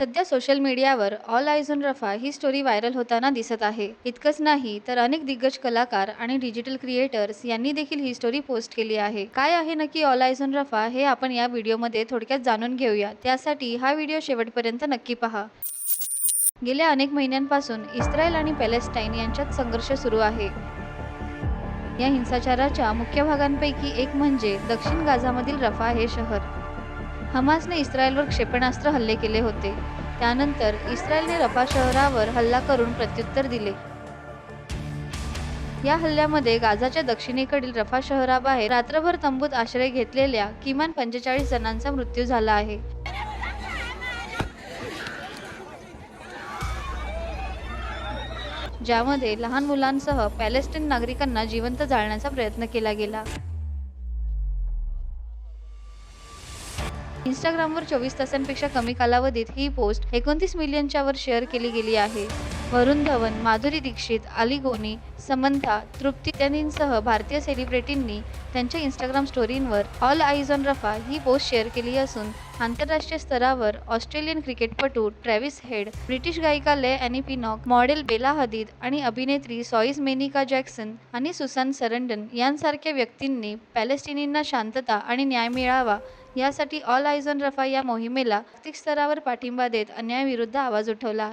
सध्या सोशल मीडियावर all eyes on Rafah ही स्टोरी व्हायरल होताना दिसत आहे. इतकंच नाही तर अनेक दिग्गज कलाकार आणि डिजिटल क्रिएटर्स यांनी देखील ही स्टोरी पोस्ट केली आहे. काय आहे नक्की ऑल आयज ऑन रफा हे आपण या व्हिडिओमध्ये थोडक्यात जाणून घेऊया. त्यासाठी हा व्हिडिओ शेवटपर्यंत नक्की पहा. गेल्या अनेक महिन्यांपासून इस्रायल आणि पॅलेस्टाईन यांच्यात संघर्ष सुरू आहे. या हिंसाचाराच्या मुख्य भागांपैकी एक म्हणजे दक्षिण गाझामधील रफा हे शहर. हमासने इस्रायलवर क्षेपणास्त्र हल्ले केले होते. त्यानंतर इस्रायलने रफा शहरावर हल्ला करून प्रत्युत्तर दिले. या हल्ल्यामध्ये गाझाच्या दक्षिणेकडील रफा शहराबाहेर रात्रभर तंबूत आश्रय घेतलेल्या किमान पंचेचाळीस जणांचा मृत्यू झाला आहे. ज्यामध्ये लहान मुलांसह पॅलेस्टीन नागरिकांना जिवंत जाळण्याचा प्रयत्न केला गेला. इंस्टाग्रामवर चोवीस तासांपेक्षा कमी कालावधीत ही पोस्ट एकोणतीस मिलियनच्या वर शेअर केली गेली आहे. वरुण धवन माधुरी दीक्षित अली गोनी समंथा तृप्ती इत्यादींसह भारतीय सेलिब्रिटींनी त्यांच्या इंस्टाग्राम स्टोरींवर ऑल आईज ऑन रफा ही पोस्ट शेअर केली असून आंतरराष्ट्रीय स्तरावर ऑस्ट्रेलियन क्रिकेटपटू ट्रॅव्हिस हेड ब्रिटिश गायिका Leigh Anne Pinnock model Bella Hadid आणि अभिनेत्री सॉईज मेनिका जॅक्सन आणि सुसान सरंडन यांसारख्या व्यक्तींनी पॅलेस्टिनींना शांतता आणि न्याय मिळावा यासाठी ऑल आयझन ऑन रफा या मोहिमेला जागतिक स्तरावर पाठिंबा देत अन्यायाविरुद्ध आवाज उठवला आहे.